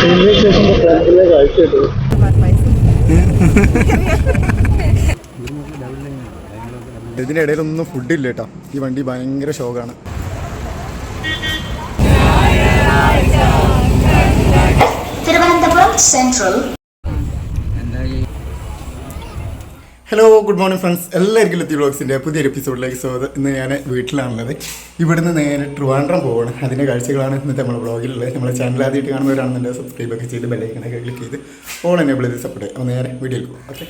Railway സ്റ്റേഷന്റെ ഫ്രണ്ടിലെ ഇതിനിടയിലൊന്നും ഫുഡില്ല കേട്ടോ ഈ വണ്ടി ഭയങ്കര ഷോക്കാണ് Thiruvananthapuram central hello good morning friends എല്ലാവർക്കും ലത്തി വ്ളോഗ്സിന്റെ പുതിയൊരു എപ്പിസോഡിലേക്ക് സ്വാഗതം. ഇന്ന് ഞാൻ വീട്ടിലാണുള്ളത്. ഇവിടുന്ന് നേരെ ട്രിവാൻഡ്രം പോകണം അതിന്റെ കാഴ്ചകളാണ് ഇന്നത്തെ നമ്മുടെ ബ്ലോഗിലുള്ളത് നമ്മുടെ ചാനൽ ആദ്യമായിട്ട് കാണുന്നവരാണെന്നുണ്ടെങ്കിൽ സബ്സ്ക്രൈബ് ഒക്കെ ചെയ്ത് ബെല്ലൈക്കനൊക്കെ ക്ലിക്ക് ചെയ്ത് ഓൺ എന്നെ ചെയ്ത് സപ്പോർട്ട് അപ്പോൾ നേരെ വീഡിയോയിൽ പോകും ഓക്കെ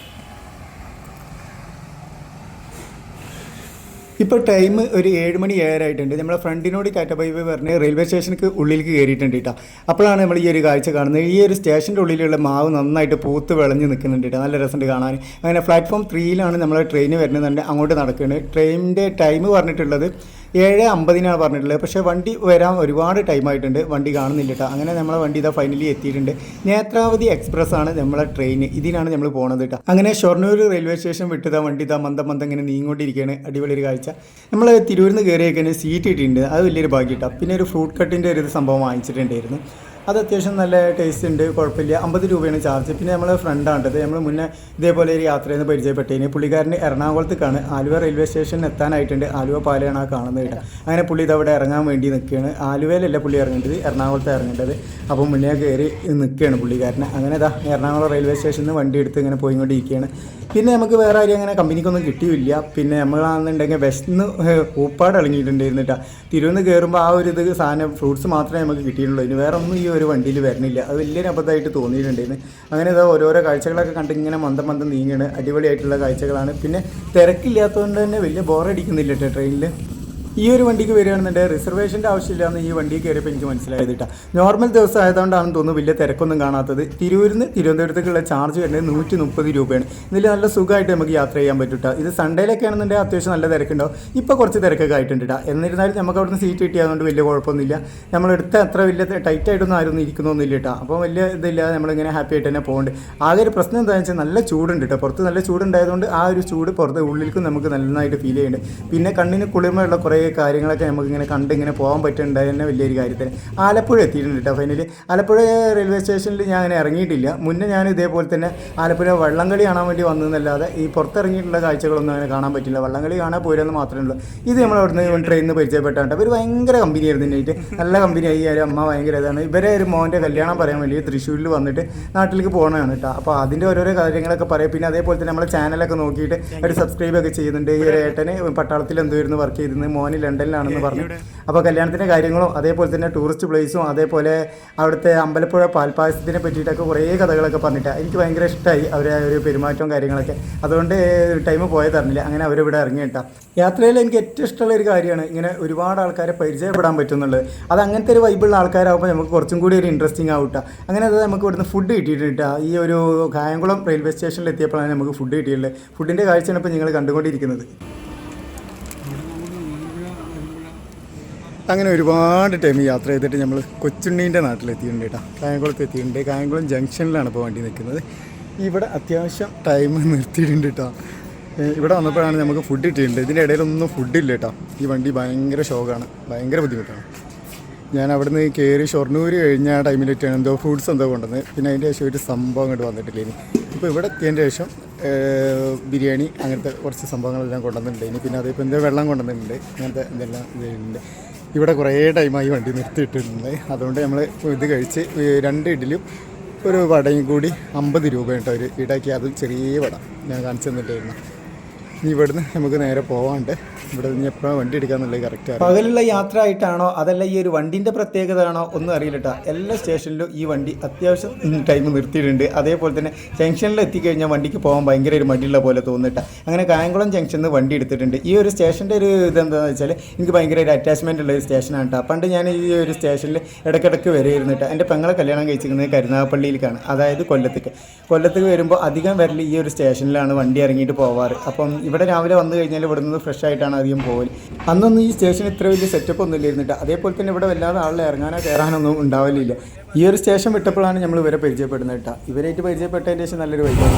ഇപ്പോൾ ടൈം ഒരു ഏഴ് മണി ഏഴായിട്ടുണ്ട് നമ്മളെ ഫ്രണ്ടിനോട് കാറ്റബൈ പറഞ്ഞ് റെയിൽവേ സ്റ്റേഷനിലേക്ക് ഉള്ളിലേക്ക് കയറിയിട്ടുണ്ട് കേട്ടോ അപ്പോഴാണ് നമ്മൾ ഈ ഒരു കാഴ്ച കാണുന്നത്. ഈ ഒരു സ്റ്റേഷന്റെ ഉള്ളിലുള്ള മാവ് നന്നായിട്ട് പൂത്ത് വിളഞ്ഞ് നിൽക്കുന്നുണ്ട് കേട്ടോ നല്ല രസമുണ്ട് കാണാൻ. അങ്ങനെ പ്ലാറ്റ്ഫോം ത്രീയിലാണ് നമ്മളെ ട്രെയിൻ വരുന്നത് അങ്ങോട്ട് നടക്കുന്നത് ട്രെയിനിന്റെ ടൈം പറഞ്ഞിട്ടുള്ളത് ഏഴ് അമ്പതിനാണ് പറഞ്ഞിട്ടുള്ളത്. പക്ഷേ വണ്ടി വരാൻ ഒരുപാട് ടൈം ആയിട്ടുണ്ട്. വണ്ടി കാണുന്നില്ല അങ്ങനെ നമ്മളെ വണ്ടി ഇതാ ഫൈനലി എത്തിയിട്ടുണ്ട്. നേത്രാവതി എക്സ്പ്രസ് ആണ് നമ്മളെ ട്രെയിൻ ഇതിനാണ് നമ്മൾ പോണത് കേട്ടോ അങ്ങനെ ഷൊർണൂർ റെയിൽവേ സ്റ്റേഷൻ വിട്ടതാ വണ്ടി ഇതാ മന്ദം മന്ദം ഇങ്ങനെ നീങ്ങിക്കൊണ്ടിരിക്കുകയാണ് അടിപൊളി ഒരു കാഴ്ച. നമ്മൾ തിരൂരിൽ നിന്ന് സീറ്റ് ഇട്ടിട്ടുണ്ട്. അത് വലിയൊരു ഭാഗ്യം കേട്ടോ പിന്നെ ഒരു ഫ്രൂട്ട് കട്ടിന്റെ ഒരു സംഭവം വാങ്ങിച്ചിട്ടുണ്ടായിരുന്നു. അത് അത്യാവശ്യം നല്ല ടേസ്റ്റ് ഉണ്ട് കുഴപ്പമില്ല. അമ്പത് രൂപയാണ് ചാർജ് പിന്നെ നമ്മളെ ഫ്രണ്ടാണ്ടത് നമ്മൾ മുന്നേ ഇതേപോലെ ഒരു യാത്ര ചെയ്യുന്ന പരിചയപ്പെട്ടതിന് പുള്ളിക്കാരന് എറണാകുളത്തേക്കാണ്. ആലുവ റെയിൽവേ സ്റ്റേഷനിൽ എത്താനായിട്ടുണ്ട്. ആലുവ പാലയാണ് ആ കാണുന്നത് അങ്ങനെ പുള്ളി ഇത് അവിടെ ഇറങ്ങാൻ വേണ്ടി നിൽക്കുകയാണ് ആലുവയിലല്ല പുള്ളി ഇറങ്ങേണ്ടത്. എറണാകുളത്ത് ഇറങ്ങേണ്ടത്. അപ്പം മുന്നേ കയറി നിൽക്കുകയാണ് പുള്ളിക്കാരനെ. അങ്ങനെ ഇതാ എറണാകുളം റെയിൽവേ സ്റ്റേഷനിൽ നിന്ന് വണ്ടി എടുത്ത് ഇങ്ങനെ പോയിക്കൊണ്ടിരിക്കുകയാണ് പിന്നെ നമുക്ക് വേറെ ആരും അങ്ങനെ കമ്പനിക്കൊന്നും കിട്ടിയില്ല. പിന്നെ നമ്മളാണെന്നുണ്ടെങ്കിൽ വിശന്ന് ഊപ്പാട് ഇളങ്ങിയിട്ടുണ്ടായിരുന്നിട്ടാ തിരുവനന്തപുരം തിരുവന്ന് കയറുമ്പോൾ ആ ഒരു ഇത് സാധനം ഫ്രൂട്ട്സ് മാത്രമേ നമുക്ക് കിട്ടിയിട്ടുള്ളൂ. ഇനി വേറെ ഒന്നും ഈ വണ്ടിയിൽ വരണില്ല. അത് വലിയൊരു അബദ്ധമായിട്ട് തോന്നിയിട്ടുണ്ടായിരുന്നു. അങ്ങനെ ഇതാ ഓരോരോ കാഴ്ചകളൊക്കെ കണ്ട് ഇങ്ങനെ മന്ദം മന്ദം നീങ്ങുകയാണ് അടിപൊളിയായിട്ടുള്ള കാഴ്ചകളാണ്. പിന്നെ തിരക്കില്ലാത്തതുകൊണ്ട് തന്നെ വലിയ ബോറടിക്കുന്നില്ല കേട്ടോ ട്രെയിനിൽ ഈ ഒരു വണ്ടിക്ക് വരികയാണെന്നുണ്ടെങ്കിൽ റിസർവേഷന്റെ ആവശ്യമില്ലാന്ന് ഈ വണ്ടി കയറിയപ്പോൾ എനിക്ക് മനസ്സിലായത് നോർമൽ ദിവസം ആയതുകൊണ്ടാണെന്ന് തോന്നുന്നു വലിയ തിരക്കൊന്നും കാണാത്തത്. തിരൂരിൽ നിന്ന് തിരുവനന്തപുരത്തേക്കുള്ള ചാർജ് വരുന്നത് നൂറ്റി മുപ്പത് രൂപയാണ്. ഇതിൽ നല്ല സുഖമായിട്ട് നമുക്ക് യാത്ര ചെയ്യാൻ പറ്റും ട്ടോ. ഇത് സൺഡേയിലൊക്കെ ആണെന്നുണ്ടെങ്കിൽ അത്യാവശ്യം നല്ല തിരക്കുണ്ടാവും. ഇപ്പോൾ കുറച്ച് തിരക്കൊക്കെ ആയിട്ടുണ്ട് എന്നിരുന്നാലും നമുക്ക് അവിടുന്ന് സീറ്റ് കിട്ടിയതുകൊണ്ട് വലിയ കുഴപ്പമൊന്നുമില്ല. നമ്മളെടുത്ത് അത്ര വലിയ ടൈറ്റ് ആയിട്ടൊന്നും ആരും ഇരിക്കുന്നൊന്നുമില്ല കേട്ടോ അപ്പോൾ വലിയ ഇതില്ലാതെ നമ്മളിങ്ങനെ ഹാപ്പി ആയിട്ട് തന്നെ പോകുന്നുണ്ട് ആകെ ഒരു പ്രശ്നം എന്താണെന്ന് വെച്ചാൽ നല്ല ചൂടുണ്ട് കേട്ടോ പുറത്ത് നല്ല ചൂടുണ്ടായതുകൊണ്ട് ആ ഒരു ചൂട് പുറത്ത് ഉള്ളിലേക്കും നമുക്ക് നന്നായിട്ട് ഫീൽ ചെയ്യുന്നുണ്ട് പിന്നെ കണ്ണിന് കുളിർമയുള്ള കുറേ കാര്യങ്ങളൊക്കെ നമുക്കിങ്ങനെ കണ്ട് ഇങ്ങനെ പോകാൻ പറ്റുന്നുണ്ടായി തന്നെ വലിയൊരു കാര്യത്തിന്. ആലപ്പുഴ എത്തിയിട്ടുണ്ട് കേട്ടോ ഫൈനലി ആലപ്പുഴ റെയിൽവേ സ്റ്റേഷനിൽ ഞാൻ അങ്ങനെ ഇറങ്ങിയിട്ടില്ല. മുന്നേ ഞാൻ ഇതേപോലെ തന്നെ ആലപ്പുഴ വള്ളംകളി കാണാൻ വേണ്ടി വന്നതെന്നല്ലാതെ ഈ പുറത്തിറങ്ങിയിട്ടുള്ള കാഴ്ചകളൊന്നും അങ്ങനെ കാണാൻ പറ്റില്ല. വള്ളംകളി കാണാൻ പോരെന്ന് മാത്രമേ ഉള്ളൂ. ഇത് നമ്മൾ അവിടുന്ന് ട്രെയിനിൽ പരിചയപ്പെട്ടാണ്ട് അവർ ഭയങ്കര കമ്പനിയായിരുന്നു എന്നിട്ട് നല്ല കമ്പനിയായി. ഒരു അമ്മ ഭയങ്കര ഇതാണ്. ഇവരെ ഒരു മോന്റെ കല്യാണം പറയാൻ വേണ്ടി തൃശ്ശൂരിൽ വന്നിട്ട് നാട്ടിലേക്ക് പോകണതാണ് കേട്ടോ. അപ്പോൾ അതിന്റെ ഓരോരോ കാര്യങ്ങളൊക്കെ പറയും. പിന്നെ അതേപോലെ തന്നെ നമ്മളെ ചാനലൊക്കെ നോക്കിയിട്ട് അവർ സബ്സ്ക്രൈബ് ഒക്കെ ചെയ്യുന്നുണ്ട്. ഈ ഒരു ഏട്ടന് പട്ടാളത്തിൽ എന്തുവായിരുന്നു വർക്ക് ചെയ്തിരുന്നത്. മോന് ലണ്ടനിലാണെന്ന് പറഞ്ഞു. അപ്പോൾ കല്യാണത്തിന്റെ കാര്യങ്ങളും അതേപോലെ തന്നെ ടൂറിസ്റ്റ് പ്ലേസും അതേപോലെ അവിടുത്തെ അമ്പലപ്പുഴ പാൽപ്പായസത്തിനെ പറ്റിയിട്ടൊക്കെ കുറേ കഥകളൊക്കെ പറഞ്ഞിട്ട് എനിക്ക് ഭയങ്കര ഇഷ്ടമായി അവരെ ഒരു പെരുമാറ്റവും കാര്യങ്ങളൊക്കെ. അതുകൊണ്ട് ടൈം പോയത് അറിഞ്ഞില്ല. അങ്ങനെ അവരിവിടെ ഇറങ്ങിയിട്ടാ. യാത്രയിൽ എനിക്ക് ഏറ്റവും ഇഷ്ടമുള്ള ഒരു കാര്യമാണ് ഇങ്ങനെ ഒരുപാട് ആൾക്കാരെ പരിചയപ്പെടാൻ പറ്റുന്നുള്ളത്. അത് അങ്ങനത്തെ ഒരു വൈബിളുള്ള ആൾക്കാരാകുമ്പോൾ നമുക്ക് കുറച്ചും കൂടി ഒരു ഇൻട്രസ്റ്റിംഗ് ആവട്ടെ. അങ്ങനെ അത് നമുക്ക് ഇവിടുന്ന് ഫുഡ് കിട്ടിയിട്ടുണ്ട്. ഈ ഒരു കായംകുളം റെയിൽവേ സ്റ്റേഷനിൽ എത്തിയപ്പോഴാണ് നമുക്ക് ഫുഡ് കിട്ടിയിട്ടുള്ളത്. ഫുഡിന്റെ കാഴ്ചയാണ് ഇപ്പോൾ നിങ്ങൾ കണ്ടുകൊണ്ടിരിക്കുന്നത്. അങ്ങനെ ഒരുപാട് ടൈം യാത്ര ചെയ്തിട്ട് നമ്മൾ കൊച്ചുണ്ണീന്റെ നാട്ടിലെത്തിയിട്ടുണ്ട് കേട്ടോ കായംകുളത്ത് എത്തിയിട്ടുണ്ട്. കായംകുളം ജംഗ്ഷനിലാണ് ഇപ്പോൾ വണ്ടി നിൽക്കുന്നത് ഇവിടെ അത്യാവശ്യം ടൈം നിർത്തിയിട്ടുണ്ട് കേട്ടോ ഇവിടെ വന്നപ്പോഴാണ് നമുക്ക് ഫുഡ് കിട്ടിയിട്ടുണ്ട്. ഇതിന്റെ ഇടയിലൊന്നും ഫുഡില്ല കേട്ടോ ഈ വണ്ടി ഭയങ്കര ഷോക്കാണ് ഭയങ്കര ബുദ്ധിമുട്ടാണ്. ഞാൻ അവിടുന്ന് കയറി ഷൊർണൂർ കഴിഞ്ഞ ടൈമിൽ ഇട്ടാണ് എന്തോ ഫ്രൂട്ട്സ് എന്തോ കൊണ്ടുവന്നത്. പിന്നെ അതിന്റെ ശേഷം ഒരു സംഭവം ഇങ്ങോട്ട് വന്നിട്ടില്ല ഇനി. ഇപ്പോൾ ഇവിടെ എത്തിയതിന്റെ ശേഷം ബിരിയാണി അങ്ങനത്തെ കുറച്ച് സംഭവങ്ങളെല്ലാം കൊണ്ടുവന്നിട്ടുണ്ട് ഇനി. പിന്നെ അതേപോലെ എന്തോ വെള്ളം കൊണ്ടുവന്നിട്ടുണ്ട്. അങ്ങനത്തെ എന്തെല്ലാം ഇതുണ്ട്. ഇവിടെ കുറേ ടൈമായി വണ്ടി നിർത്തിയിട്ടുണ്ട് അതുകൊണ്ട് നമ്മൾ ഇത് കഴിച്ച് രണ്ട് ഇഡ്ഡലിയും ഒരു വടയും കൂടി അമ്പത് രൂപ കേട്ടോ ഒരു ഈടാക്കി അതും ചെറിയ വട ഞാൻ കാണിച്ചു തന്നിട്ടായിരുന്നു ഇനി ഇവിടുന്ന് നമുക്ക് നേരെ പോവാണ്ട്. ഇവിടെ നിന്ന് എപ്പോഴാണ് വണ്ടി എടുക്കാന്നുള്ളത് കറക്റ്റ് പകലുള്ള യാത്ര ആയിട്ടാണോ അതല്ല ഈ ഒരു വണ്ടിന്റെ പ്രത്യേകത ആണോ ഒന്നും അറിയില്ല കേട്ടോ എല്ലാ സ്റ്റേഷനിലും ഈ വണ്ടി അത്യാവശ്യം ടൈം നിർത്തിയിട്ടുണ്ട്. അതേപോലെ തന്നെ ജംഗ്ഷനിൽ എത്തിക്കഴിഞ്ഞാൽ വണ്ടിക്ക് പോകാൻ ഭയങ്കര ഒരു മടിയുള്ള പോലെ തോന്നിട്ട അങ്ങനെ കായംകുളം ജംഗ്ഷനിൽ നിന്ന് വണ്ടി എടുത്തിട്ടുണ്ട്. ഈ ഒരു സ്റ്റേഷന്റെ ഒരു ഇതെന്താണെന്ന് വെച്ചാൽ എനിക്ക് ഭയങ്കര ഒരു അറ്റാച്ച്മെന്റ് ഉള്ള ഒരു സ്റ്റേഷനാണ് കേട്ടോ പണ്ട് ഞാൻ ഈ ഒരു സ്റ്റേഷനിൽ ഇടയ്ക്കിടയ്ക്ക് വരെ കേട്ടോ എന്റെ പെങ്ങളെ കല്യാണം കഴിച്ചിരിക്കുന്നത് കരുനാഗപ്പള്ളിയിലേക്കാണ്. അതായത് കൊല്ലത്തേക്ക്. കൊല്ലത്തേക്ക് വരുമ്പോൾ അധികം വരൽ ഈ ഒരു സ്റ്റേഷനിലാണ് വണ്ടി ഇറങ്ങിയിട്ട് പോവാറ്. അപ്പം ഇവിടെ രാവിലെ വന്നു കഴിഞ്ഞാൽ ഇവിടെ നിന്ന് ഫ്രഷ് ആയിട്ടാണ് അധികം പോകൽ അന്നൊന്നും ഈ സ്റ്റേഷൻ ഇത്ര വലിയ സെറ്റപ്പ് ഒന്നും ഇല്ലായിരുന്നിട്ട്. അതേപോലെ തന്നെ ഇവിടെ വല്ലാതെ ആളിൽ ഇറങ്ങാനോ കയറാനൊന്നും ഉണ്ടാവലില്ല. ഈ ഒരു സ്റ്റേഷൻ വിട്ടപ്പോഴാണ് നമ്മൾ ഇവരെ പരിചയപ്പെടുന്നത് കേട്ടോ. ഇവരായിട്ട് പരിചയപ്പെട്ടതിന്റെ ശേഷം നല്ലൊരു വൈകാണ്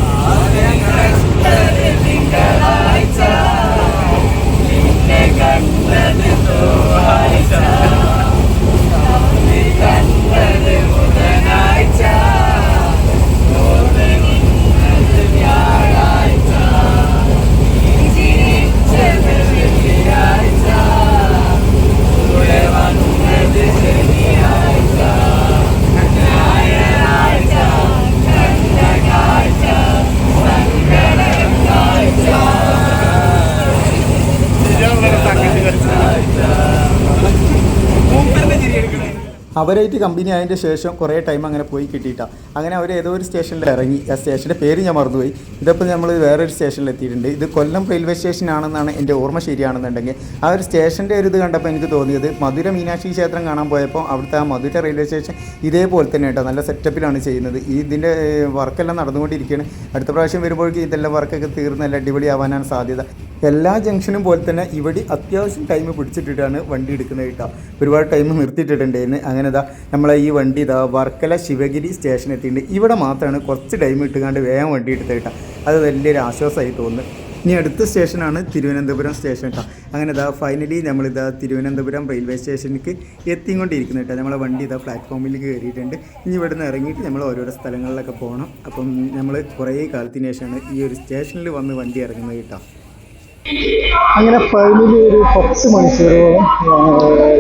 അവരായിട്ട് കമ്പനി ആയതിന്റെ ശേഷം കുറേ ടൈം അങ്ങനെ പോയി കിട്ടിയിട്ടാണ് അങ്ങനെ അവർ ഏതോ ഒരു സ്റ്റേഷനിൽ ഇറങ്ങി. ആ സ്റ്റേഷന്റെ പേര് ഞാൻ മറന്നുപോയി. ഇതിപ്പോൾ നമ്മൾ വേറൊരു സ്റ്റേഷനിൽ എത്തിയിട്ടുണ്ട്. ഇത് കൊല്ലം റെയിൽവേ സ്റ്റേഷൻ ആണെന്നാണ് എന്റെ ഓർമ്മ ശരിയാണെന്നുണ്ടെങ്കിൽ. ആ ഒരു സ്റ്റേഷന്റെ ഒരു ഇത് കണ്ടപ്പോൾ എനിക്ക് തോന്നിയത് മധുര മീനാക്ഷി ക്ഷേത്രം കാണാൻ പോയപ്പോൾ അവിടുത്തെ ആ മധുര റെയിൽവേ സ്റ്റേഷൻ ഇതേപോലെ തന്നെ കേട്ടോ നല്ല സെറ്റപ്പിലാണ് ചെയ്യുന്നത്. ഇതിന്റെ വർക്കെല്ലാം നടന്നുകൊണ്ടിരിക്കുകയാണ്. അടുത്ത പ്രാവശ്യം വരുമ്പോഴേക്കും ഇതെല്ലാം വർക്കൊക്കെ തീർന്ന് നല്ല അടിപൊളിയാവാനാണ് സാധ്യത. എല്ലാ ജംഗ്ഷനും പോലെ തന്നെ ഇവിടെ അത്യാവശ്യം ടൈം പിടിച്ചിട്ടിട്ടാണ് വണ്ടി എടുക്കുന്നത് കേട്ടോ. ഒരുപാട് ടൈം നിർത്തിയിട്ടിട്ടുണ്ടായിരുന്നു. അങ്ങനെ ഇതാ നമ്മളെ ഈ വണ്ടി ഇതാ വർക്കല ശിവഗിരി സ്റ്റേഷൻ എത്തിയിട്ടുണ്ട്. ഇവിടെ മാത്രമാണ് കുറച്ച് ടൈം ഇട്ടുകൊണ്ട് വേഗം വണ്ടി എടുത്ത് കേട്ടാ അത് വലിയൊരു ആശ്വാസമായി തോന്നുന്നു. ഇനി അടുത്ത സ്റ്റേഷനാണ് തിരുവനന്തപുരം സ്റ്റേഷൻ കേട്ടോ അങ്ങനെ ഇതാ ഫൈനലി നമ്മളിതാ തിരുവനന്തപുരം റെയിൽവേ സ്റ്റേഷനിലേക്ക് എത്തിക്കൊണ്ടിരിക്കുന്നു കേട്ടോ. നമ്മളെ വണ്ടി ഇതാ പ്ലാറ്റ്ഫോമിലേക്ക് കയറിയിട്ടുണ്ട്. ഇനി ഇവിടെ നിന്ന് ഇറങ്ങിയിട്ട് നമ്മൾ ഓരോരോ സ്ഥലങ്ങളിലൊക്കെ പോകണം അപ്പം നമ്മൾ കുറേ കാലത്തിന് ശേഷമാണ് ഈ ഒരു സ്റ്റേഷനിൽ വന്ന് വണ്ടി ഇറങ്ങുന്നത് കേട്ടോ. അങ്ങനെ ഫൈനലി ഒരു പത്ത് മണിക്കൂറോളം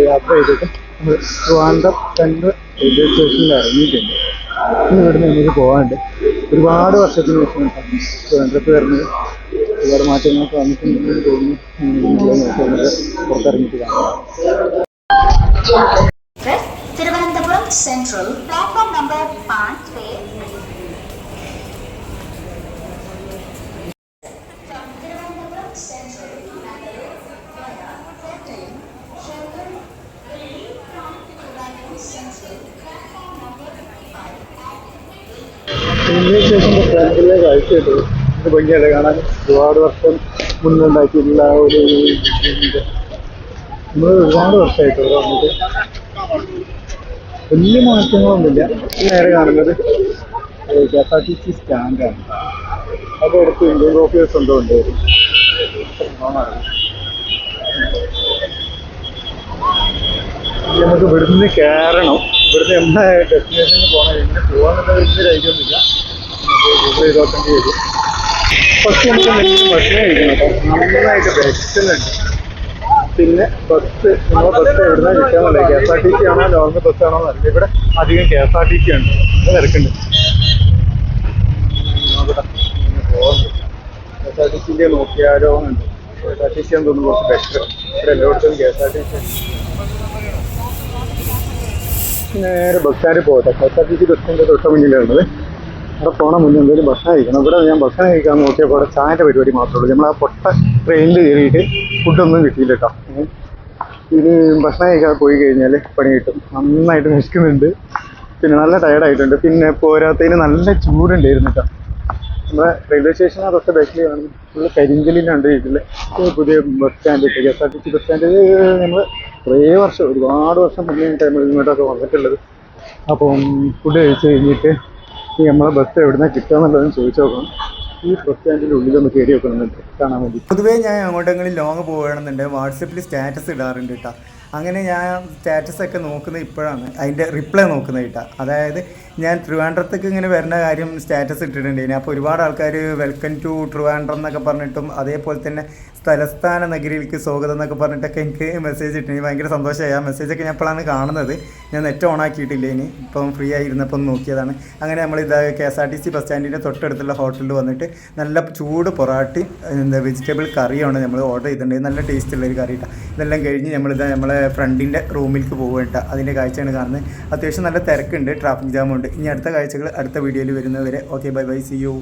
യാത്ര ചെയ്തിട്ട് നമ്മൾ ട്രിവാൻഡ്രം റെയിൽവേ സ്റ്റേഷനിൽ ഇറങ്ങിയിട്ടുണ്ട്. ഇനി ഇവിടുന്ന് നമുക്ക് പോകാനുണ്ട് ഒരുപാട് വർഷത്തിന് ശേഷം ട്രിവാൻഡ്രത്ത് വരുന്നത്. ഒരുപാട് മാറ്റങ്ങളൊക്കെ വന്നിട്ടുണ്ടെന്ന് തോന്നുന്നു. പുറത്തിറങ്ങിയിട്ട് കാണാം തിരുവനന്തപുരം സെൻട്രൽ പ്ലാറ്റ്ഫോം നമ്പർ 5 ഫ്രണ്ടിലെ കാഴ്ചയായിട്ട് ഇത് ഭംഗിയല്ലേ കാണാൻ ഒരുപാട് വർഷം മുന്നുണ്ടാക്കിയിട്ടുള്ള ആ ഒരു. നമ്മൾ ഒരുപാട് വർഷമായിട്ട് ഇവിടെ വന്നിട്ട് വലിയ മാറ്റങ്ങളൊന്നുമില്ല. നേരെ കാണുന്നത് K S R T C സ്റ്റാൻഡാണ് അപ്പോൾ അടുത്ത് ഇന്ത്യൻ ഓഫീസ് ഉണ്ടോ ഉണ്ട്? ഇനി നമുക്ക് ഇവിടുന്ന് കയറണം ഇവിടുന്ന് എന്താ ഡെസ്റ്റിനേഷനിൽ പോകണം. എങ്ങനെ പോകാൻ വലിയ ഐഡിയ ചെയ്തോക്കേണ്ടി വരും. ഫസ്റ്റ് നമുക്ക് എന്തെങ്കിലും ഭക്ഷണം കഴിക്കണം നന്നായിട്ട് വിശക്കുന്നുണ്ട് പിന്നെ ബസ് നമ്മൾ ബസ് എന്താ പറയുക K S R T C ആണോ? നോർമൽ ബസ് ആണോ? എന്നല്ല ഇവിടെ അധികം K S R T C ആണ് തിരക്കുണ്ട്. കെ എസ് ആർ ടി സിന്റെ നോക്കിയാലോ ഉണ്ട് K S R T C ആണെന്ന് തോന്നുന്നു കുറച്ച് ബെറ്റർ ഇവിടെ എല്ലായിടത്തും K S R T C നേരെ ബസ് സ്റ്റാൻഡിൽ പോകട്ടെ K S R T C bus സ്റ്റാൻഡിന്റെ തൊട്ട് മുന്നിലുള്ളത് അവിടെ പോകണം മുന്നേ എന്തെങ്കിലും ഭക്ഷണം കഴിക്കണം. ഇവിടെ ഞാൻ ഭക്ഷണം കഴിക്കാൻ നോക്കിയപ്പോൾ അവിടെ ചായന്റെ പരിപാടി മാത്രമേ ഉള്ളൂ. നമ്മൾ ആ പൊട്ട ട്രെയിനിൽ കയറിയിട്ട് ഫുഡൊന്നും കിട്ടിയില്ല കേട്ടോ ഇനി ഭക്ഷണം കഴിക്കാൻ പോയി കഴിഞ്ഞാൽ പണി കിട്ടും. നന്നായിട്ട് നിൽക്കുന്നുണ്ട്. പിന്നെ നല്ല ടയർഡായിട്ടുണ്ട് പിന്നെ പോരാത്തതിന് നല്ല ചൂടുണ്ടായിരുന്നു കേട്ടോ നമ്മുടെ റെയിൽവേ സ്റ്റേഷൻ അതൊക്കെ ബാക്കിൽ ഫുൾ ഫുള്ള് കരിങ്കലിലാണ് വീട്ടിൽ പുതിയ bus stand K S R T C bus stand നമ്മൾ കുറേ വർഷം ഒരുപാട് വർഷം മുന്നേ ടൈമിൽ ഇങ്ങോട്ടൊക്കെ വന്നിട്ടുള്ളത്. അപ്പം ഫുഡ് കഴിച്ച് കഴിഞ്ഞിട്ട് ഈ നമ്മളെ ബസ് എവിടുന്ന കിട്ടുക ചോദിച്ചു നോക്കണം. ഈ ബസ് സ്റ്റാൻഡിന്റെ ഉള്ളിലൊന്ന് കയറി വെക്കണമെന്നുണ്ട് കാണാൻ വേണ്ടി. പൊതുവേ ഞാൻ അങ്ങോട്ടെങ്കിലും ലോങ് പോകണമെന്നുണ്ട് വാട്സപ്പിൽ സ്റ്റാറ്റസ് ഇടാറുണ്ട് കേട്ടോ അങ്ങനെ ഞാൻ സ്റ്റാറ്റസൊക്കെ നോക്കുന്നത് ഇപ്പോഴാണ്. അതിന്റെ റിപ്ലൈ നോക്കുന്നത് കേട്ടോ. അതായത് ഞാൻ ട്രിവാൻഡ്രത്തേക്ക് ഇങ്ങനെ വരുന്ന കാര്യം സ്റ്റാറ്റസ് ഇട്ടിട്ടുണ്ടായിരുന്നു. അപ്പോൾ ഒരുപാട് ആൾക്കാർ വെൽക്കം ടു ട്രിവാൻഡ്രം എന്നൊക്കെ പറഞ്ഞിട്ടും അതേപോലെ തന്നെ തലസ്ഥാന നഗരിയിലേക്ക് സ്വാഗതം എന്നൊക്കെ പറഞ്ഞിട്ടൊക്കെ എനിക്ക് മെസ്സേജ് ഇട്ടിട്ടുണ്ട് ഭയങ്കര സന്തോഷമായി. ആ മെസ്സേജൊക്കെ ഞാൻ ഇപ്പോഴാണ് കാണുന്നത്. ഞാൻ നെറ്റ് ഓൺ ആക്കിയിട്ടില്ല ഇനി. ഇപ്പം ഫ്രീ ആയിരുന്നപ്പോൾ ഒന്ന് നോക്കിയതാണ്. അങ്ങനെ നമ്മൾ ഇത് K S R T C bus സ്റ്റാൻഡിന്റെ തൊട്ടടുത്തുള്ള ഹോട്ടലിൽ വന്നിട്ട് നല്ല ചൂട് പൊറാട്ടി എന്താ വെജിറ്റബിൾ കറിയാണ് നമ്മൾ ഓർഡർ ചെയ്തിട്ടുണ്ടെങ്കിൽ നല്ല ടേസ്റ്റ് ഉള്ള ഒരു കറി ഇതെല്ലാം കഴിഞ്ഞ് നമ്മളിത് നമ്മളെ ഫ്രണ്ടിന്റെ റൂമിലേക്ക് പോകുക അതിന്റെ കാഴ്ചയാണ് കാണുന്നത്. അത്യാവശ്യം നല്ല തിരക്കുണ്ട് ട്രാഫിക് ജാമുണ്ട് ഇനി അടുത്ത കാഴ്ചകൾ അടുത്ത വീഡിയോയിൽ വരുന്നവരെ. Okay bye bye see you